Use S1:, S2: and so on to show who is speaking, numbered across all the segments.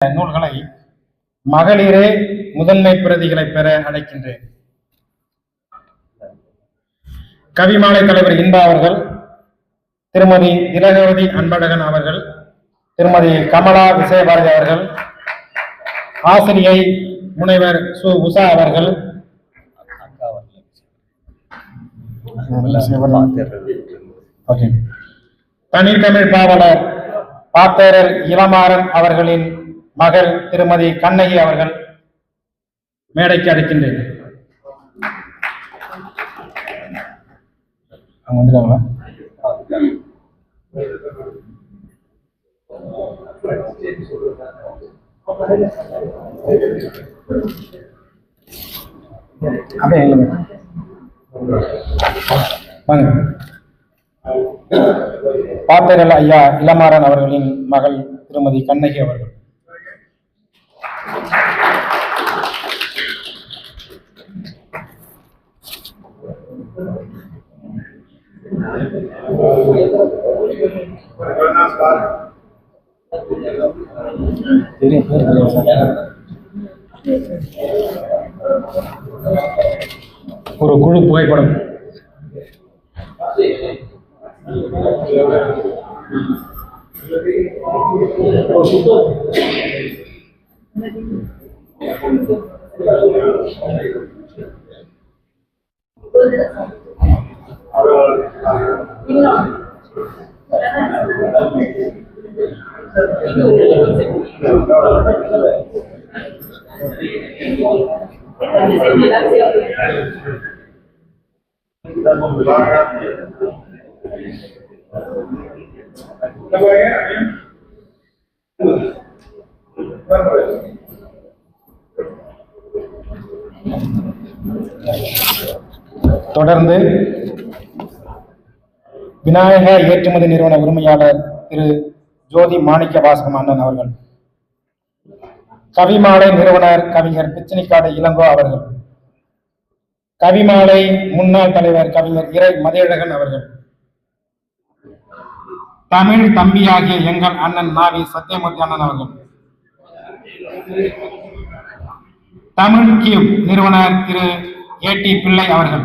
S1: நூல்களை மகளிரே முதன்மை பிரதிகளை பெற அழைக்கின்றேன். கவிமாலை தலைவர் இன்பா அவர்கள் திருமதி திலகவதி அன்பழகன் அவர்கள் திருமதி கமலா விஜயபாரதி அவர்கள் ஆசிரியை முனைவர் சு. உஷா அவர்கள் தனித்தமிழ் பாவலர் பாத்தேரர் இளமாறன் அவர்களின் மகள் திருமதி கண்ணகி அவர்கள் மேடைக்கு அழைக்கின்றேன் அவங்க வந்துட்டாங்களா? அப்படியே வாங்க. பாத்தரல் ஐயா இளமாறன் அவர்களின் மகள் திருமதி கண்ணகி அவர்கள். ஒரு குழு புகைப்படம். தொடர்ந்து விநாயக ஏற்றுமதி நிறுவன உரிமையாளர் திரு ஜோதி மாணிக்க வாசகம் அண்ணன் அவர்கள் கவிமாலை நிறுவனர் கவிஞர் பிச்சினிக்காடு இளங்கோ அவர்கள் கவிமாலை முன்னாள் தலைவர் கவிஞர் இறை மதியழகன் அவர்கள் தமிழ் தம்பியாகிய எங்கள் அண்ணன் நாவி சத்தியமூர்த்தி அண்ணன் அவர்கள் தமிழ் கியூப் நிறுவனர் திரு ஏ டி பிள்ளை அவர்கள்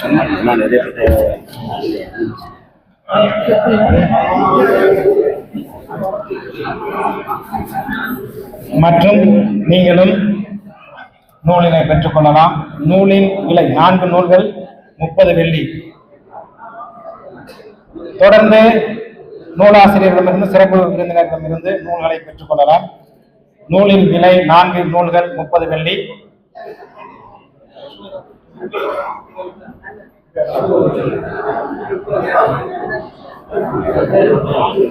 S2: சொன்னா நிறைய பேர்
S1: மற்றும் நீங்களும் நூலினை பெற்றுக்கொள்ளலாம் நூலின் விலை நான்கு நூல்கள் முப்பது வெள்ளி. தொடர்ந்து நூலாசிரியர்களிடமிருந்து சிறப்பு விருந்தினரிடமிருந்து நூல்களை பெற்றுக்கொள்ளலாம் நூலின் விலை நான்கு நூல்கள் முப்பது வெள்ளி.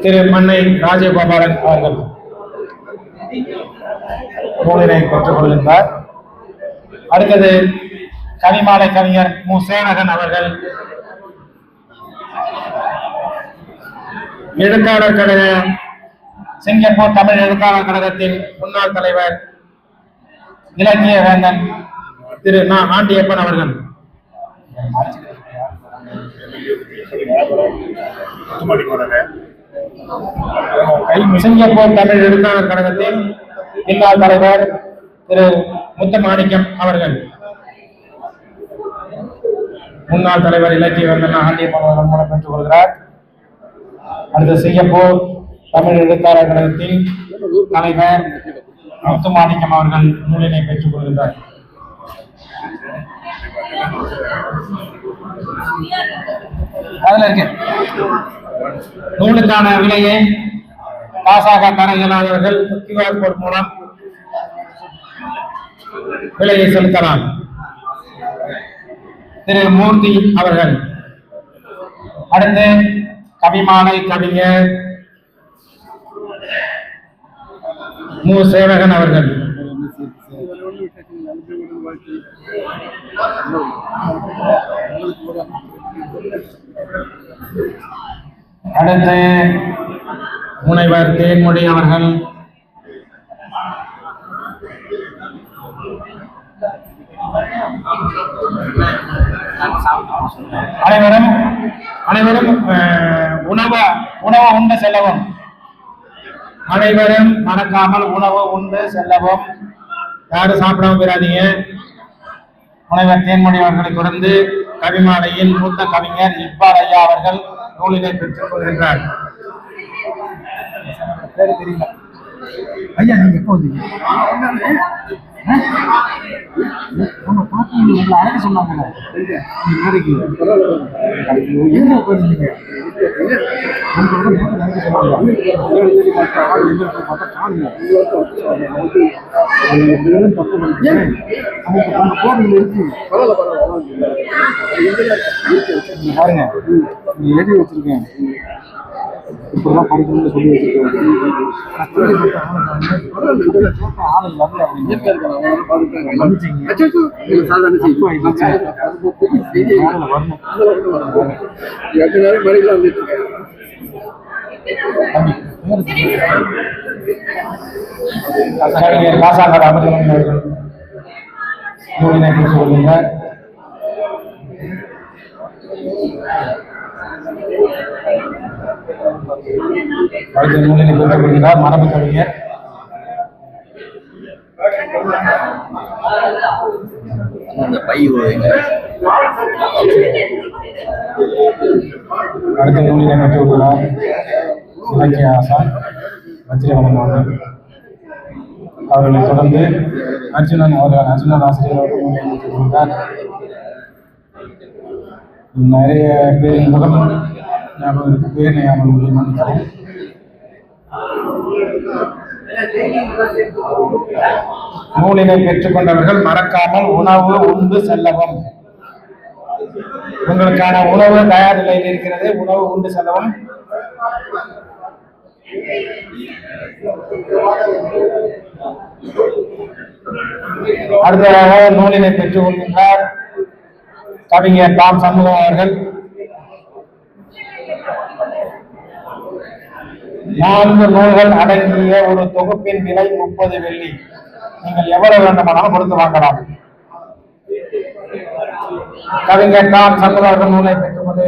S1: திரு மன்னை ராஜகோபாலன் அவர்கள் நூலினை பெற்றுக் கொள்கின்றார் அடுத்தது கனிமாலை கவிஞர் மு. சேனகன் அவர்கள் எழுத்தாளர் கழக சிங்கப்பூர் தமிழ் எழுத்தாளர் கழகத்தின் முன்னாள் தலைவர் இலக்கிய வேந்தன் திரு நா. ஆண்டியப்பன் அவர்கள். சிங்கப்பூர் தமிழ் எழுத்தாளர் கழகத்தின் முன்னாள் தலைவர் திரு முத்தமாணிக்கம் அவர்கள். முன்னாள் தலைவர் இலக்கிய வந்தனா ஆண்டியம்மன் மூலம் பெற்றுக் கொள்கிறார். அடுத்த சிங்கப்பூர் தமிழ் எழுத்தாளர் கழகத்தின் தலைவர் முத்துமாணிக்கம் அவர்கள் நூலினை பெற்றுக் கொள்கின்றார். அதுல இருக்கு நூலுக்கான விலையை காசாக தர இயலாதவர்கள் கியூஆர் கோட் மூலம் விலையை செலுத்தலாம். திரு மூர்த்தி அவர்கள். அடுத்து கவிமானை கவிஞர் மு. சேவகன் அவர்கள். அடுத்து முனைவர் தேன்மொழி அவர்கள். அனைவரும் அனைவரும் உணவு உணவு உண்டு செல்லவும். அனைவரும் மறக்காமல் உணவு உண்டு செல்லவும். யாரும் சாப்பிடாம போயிடாதீங்க. முனைவர் தேன்மொழி அவர்களை தொடர்ந்து கவிமாலையில் மூத்த கவிஞர் இக்பால் ஐயா அவர்கள் நூலினை பெற்றுக் கொள்கின்றார். ஐயா நீங்க எப்போ வந்தீங்க? உங்க உங்களை அழைக்க சொன்னாங்க நாளைக்கு எங்க பார்த்தா காணுங்க. பாருங்க. நீ எழுதி வச்சிருக்கேன் இப்படிதான் படிக்கணும்னு சொல்லி வச்சிருக்கேன் சொல்லுங்க. கவிஞர் காசாகர் அமிர்தமணி அவர்கள் நூலினை குறித்து கொள்கின்றார் அடுத்த நூலினை கொள்கிறார் மரபு கவிஞர்
S2: அந்த பை
S1: அடுத்த நூலினை பெற்று கொள்கிறார் இலக்கிய ஆசான் வஜ்ரவனம் அவர்கள் அவர்களை தொடர்ந்து அர்ஜுனன் அவர்கள் அர்ஜுனன் ஆசிரியர் அவர்கள் நிறைய பேர் முகம் ஞாபகம் இருக்கு. பேர் ஞாபகம் இல்லை, மன்னிக்கவும் நூலினை பெற்றுக்கொண்டவர்கள் மறக்காமல் உணவு உண்டு செல்லவும். உங்களுக்கான உணவு தயார் நிலையில் இருக்கிறது. உணவு உண்டு செல்லவும். அடுத்ததாக நூலினை பெற்றுக் கொள்கின்றார் கவிஞர் தாம் சண்முகம் அவர்கள். நான்கு நூல்கள் அடங்கிய ஒரு தொகுப்பின் விலை முப்பது வெள்ளி. நீங்கள் எவ்வளவு வேண்டுமானாலும் கொடுத்து வாங்கலாம். கவிஞர் தாம் சண்முகம் அவர்கள் நூலை பெற்றுக்கொண்டு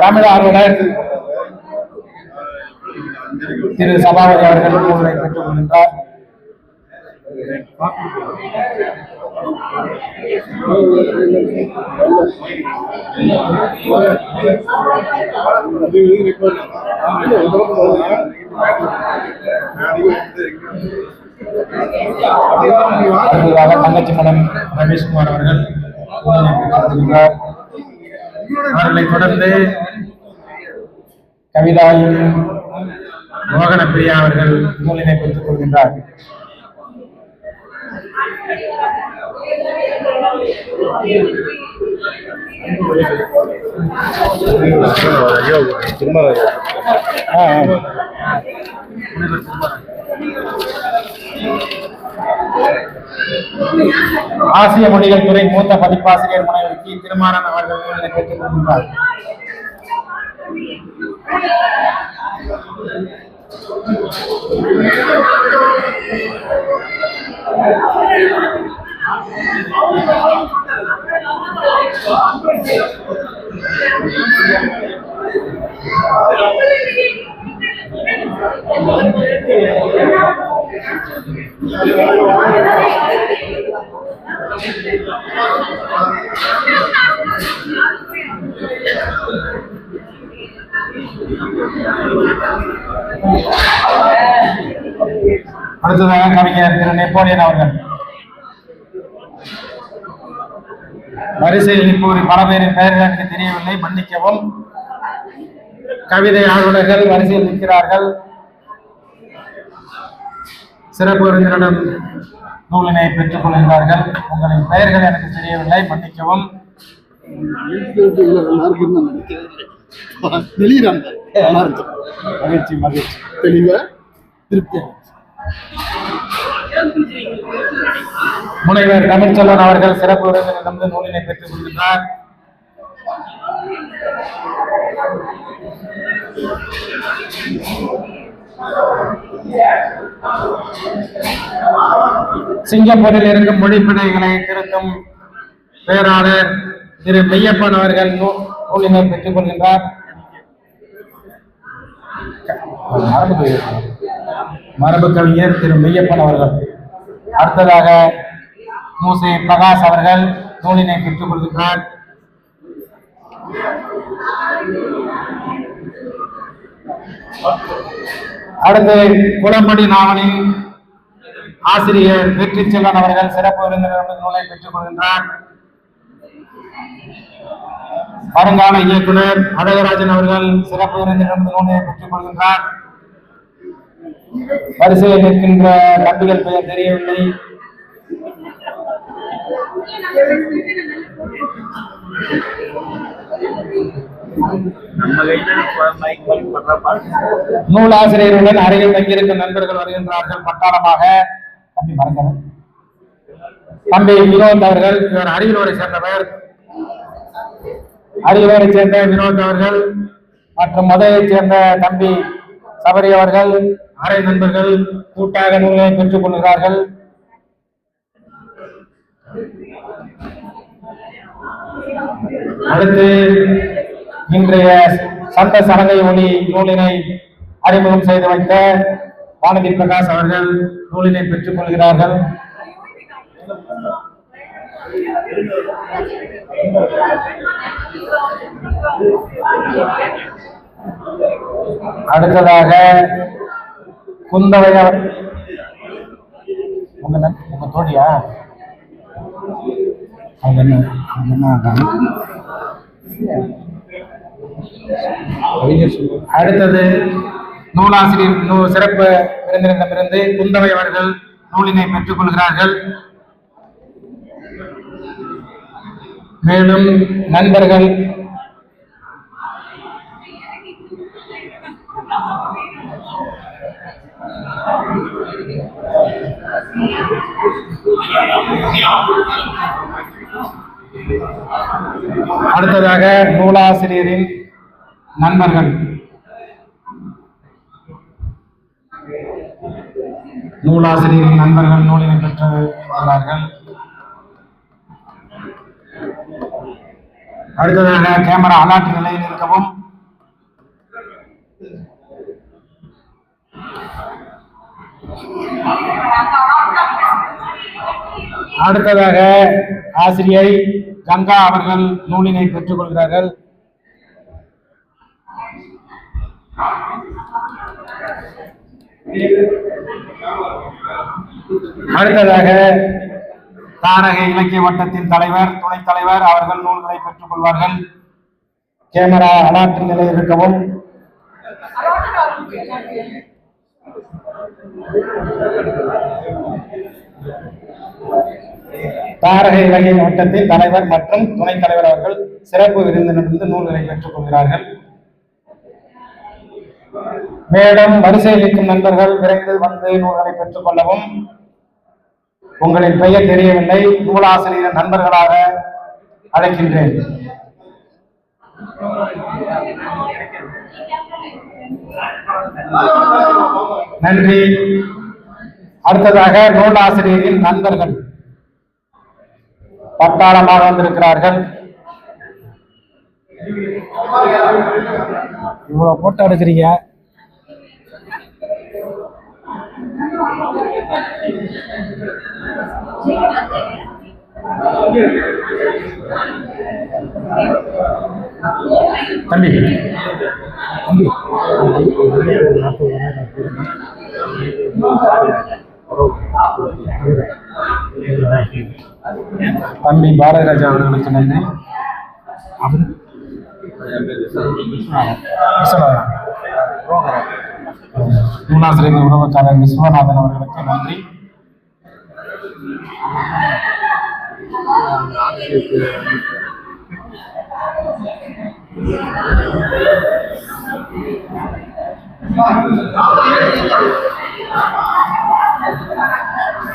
S1: தமிழ் ஆர்வலர் திரு சபாபதி அவர்கள் நூலை பெற்றுக் கொள்கின்றார் அடுத்ததாக தங்கச்சி மடம் ரமேஷ்குமார் அவர்கள் அவர்களை தொடர்ந்து கவிதாயின் மோகன பிரியா அவர்கள் நூலினை பெற்றுக் கொள்கின்றார். ஆ. ஆசிய மொழிகள் துறை மூத்த பதிப்பாசிரியர் முனைவர் கி திருமாறன் அவர்கள் நூலினை பெற்றுக் you. அடுத்ததாக கவிஞர் திரு நெப்போலியன் அவர்கள். வரிசையில் இப்போது பல பேரின் பெயர்கள் எனக்கு தெரியவில்லை மன்னிக்கவும். கவிதை ஆர்வலர்கள் வரிசையில் நிற்கிறார்கள். சிறப்பு விருந்தினரிடம் நூலினை பெற்றுக் கொள்கிறார்கள் உங்களின் பெயர்கள் எனக்கு தெரியவில்லை மன்னிக்கவும். மகிழ்ச்சி மகிழ்ச்சி.
S3: தெளிவா? திருப்தி
S1: முனைவர் தமிழ்ச்செல்வன் அவர்கள் சிறப்பு விருந்தினரிடம் நூலினை பெற்றுக் கொள்கிறார் சிங்கப்பூரில் இருக்கும் மொழிப்பிழைகளை திருத்தும் பேராளர் திரு மெய்யப்பன் அவர்கள் நூ- நூலினை பெற்றுக் கொள்கின்றார். மரபு கவிஞர். திரு மெய்யப்பன் அவர்கள். அடுத்ததாக மூசை பிரகாஷ் அவர்கள் நூலினை பெற்றுக் கொள்கின்றார். அடுத்து குளம்படி நாவலின் ஆசிரியர் வெற்றி செல்வன் அவர்கள் சிறப்பு விருந்தினர் நூலை பெற்றுக் கொள்கின்றார். வருங்கால இயக்குனர் அழகராஜன் அவர்கள் சிறப்பு விருந்தினர் நூலை பெற்றுக் கொள்கின்றார். வரிசையில் நிற்கின்ற தம்பிகள் பெயர் தெரியவில்லை. நூலாசிரியருடன் அருகில் தங்கியிருக்கும் நண்பர்கள் வருகின்றார்கள் பட்டாளமாக. தம்பி மறந்தது தம்பி வினோத் அவர்கள் இவர் அரியலூரை சேர்ந்தவர். அரியலூரை சேர்ந்த வினோத் அவர்கள் மற்றும் மதுரையைச் சேர்ந்த தம்பி சபரி அவர்கள் அரை நண்பர்கள் கூட்டாக நூலை பெற்றுக் கொள்கிறார்கள். அடுத்து இன்றைய சந்த சலங்கை ஒளி நூலினை அறிமுகம் செய்து வைத்த வானதி பிரகாஷ் அவர்கள் நூலினை பெற்றுக் கொள்கிறார்கள். அடுத்ததாக குந்தவை உங்க உங்க தோழியா? அவங்க என்ன அவங்க என்ன ஆகாங்க? அடுத்தது நூலாசிரியர் நூ சிறப்பு விருந்தினரிடமிருந்து குந்தவை அவர்கள் நூலினை பெற்றுக் கொள்கிறார்கள். மேலும் நண்பர்கள் அடுத்ததாக நூலாசிரியரின் நண்பர்கள். நூலாசிரியரின் நண்பர்கள் நூலினை பெற்று வருகிறார்கள் அடுத்ததாக கேமரா அலாட்டு நிலையில் இருக்கவும். அடுத்ததாக ஆசிரியை கங்கா அவர்கள் நூலினை பெற்றுக் கொள்கிறார்கள். அடுத்ததாக தாரக இலக்கிய வட்டத்தின் தலைவர் துணைத் தலைவர் அவர்கள் நூல்களை பெற்றுக் கொள்வார்கள். கேமரா அலாட்டு நிலையில் இருக்கவும். தாரக இலங்கை வட்டத்தின் தலைவர் மற்றும் துணைத் தலைவர் அவர்கள் சிறப்பு விருந்தினரிருந்து நூல்களை பெற்றுக் கொள்கிறார்கள். மேடம் வரிசையில் இருக்கும் நண்பர்கள் விரைந்து வந்து நூல்களை பெற்றுக் கொள்ளவும். உங்களின் பெயர் தெரியவில்லை. நூலாசிரியர் நண்பர்களாக அழைக்கின்றேன். நன்றி. அடுத்ததாக நூலாசிரியரின் நண்பர்கள். பட்டாளமாக வந்திருக்கிறார்கள். இவ்வளவு போட்டோ எடுக்கிறீங்க. தம்பி. தம்பி. தம்பி பாரதிராஜா அவர்களுக்கு நன்றி அவர்? நூலாசிரியர் உறவுக்காரர் விஸ்வநாதன் அவர்களுக்கு நன்றி. Thank you.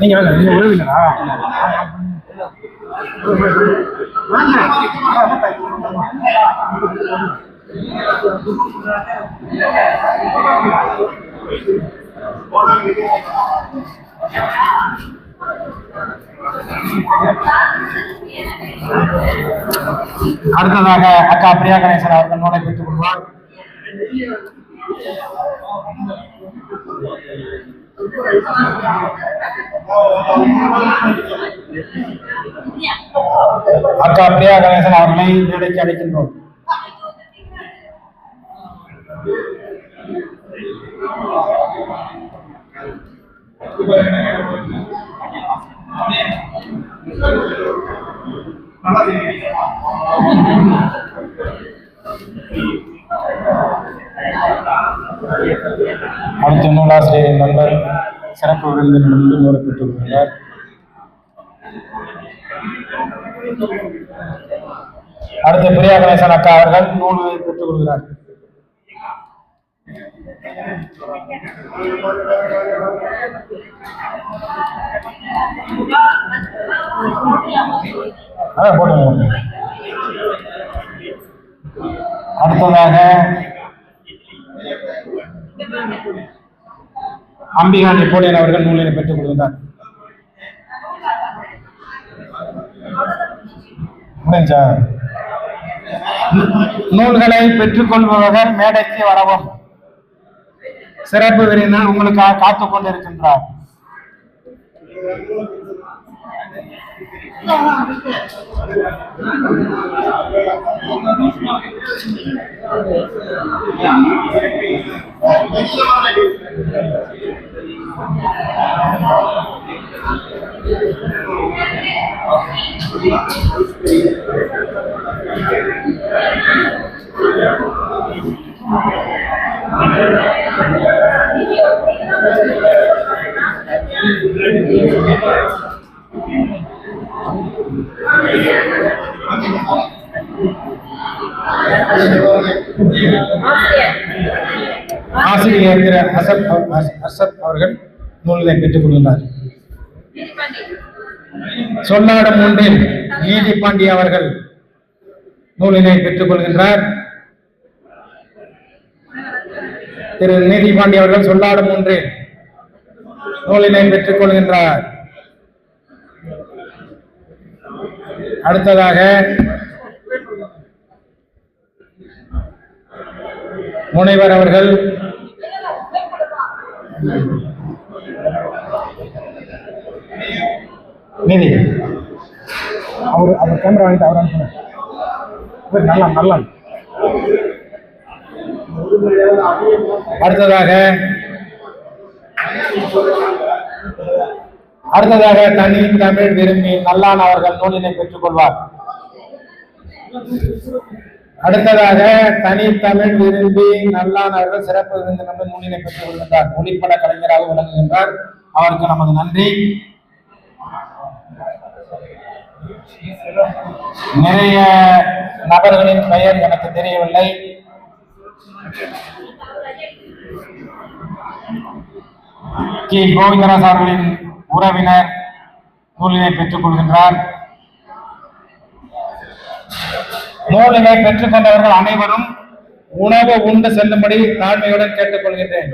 S1: நீங்க வாங்க நீங்க உறவினரா அடுத்ததாக அக்கா பிரியா கணேசன் அவர்கள் நூலை பெற்றுக் கொள்வார். அக்கா பிரியா கணேசன் அவர்களை மேடைக்கு அழைக்கின்றோம் அடுத்த நூலாசிரியரின் நண்பர் சிறப்பு விருந்தினரிடம் நூறு பெற்றுக் கொள்கிறார் அடுத்து பிரியா கணேசன் அக்கா அவர்கள் நூல் பெற்றுக் கொள்கிறார் அதான் போடுங்க போடுங்க. அடுத்ததாக அம்பிகா நெப்போலியன் அவர்கள் நூலினை பெற்றுக் கொடுத்தார் முடிஞ்சா? நூல்களை பெற்றுக்கொள்பவர் மேடைக்கு வரவும் சிறப்பு விருந்தினர் உங்களுக்காக காத்துக் கொண்டிருக்கின்றார். ஆசிரியர் திரு அசப் இருக்கிற அஸ்- அசப் அவர்கள் நூலினை பெற்றுக் கொள்கிறார் சொல்லாடம் ஒன்றில் நீதி பாண்டி அவர்கள் நூலினை பெற்றுக் கொள்கின்றார். திரு நீதி பாண்டி அவர்கள் சொல்லாடம் ஒன்றில் நூலினை பெற்றுக் கொள்கின்றார். அடுத்ததாக முனைவர் அவர்கள் நிதி. அவர் அவர் கேமரா வாங்கிட்டு அவர் அனுப்புங்க நல்லா நல்லா. அடுத்ததாக அடுத்ததாக தனி தமிழ் விரும்பி நல்லான் அவர்கள் நூலினை பெற்றுக் கொள்வார் அடுத்ததாக தனி தமிழ் விரும்பி நல்லான் அவர்கள் சிறப்பு நம்ம நூலினை பெற்றுக் கொள்கின்றார். ஒளிப்பட கலைஞராக விளங்குகின்றார். அவருக்கு நமது நன்றி. நிறைய நபர்களின் பெயர் எனக்கு தெரியவில்லை. கி. கோவிந்தராஜ் அவர்களின் உறவினர் நூலினை பெற்றுக் கொள்கின்றார். நூலினை பெற்றுக் கொண்டவர்கள் அனைவரும் உணவு உண்டு செல்லும்படி தாழ்மையுடன் கேட்டுக் கொள்கின்றேன்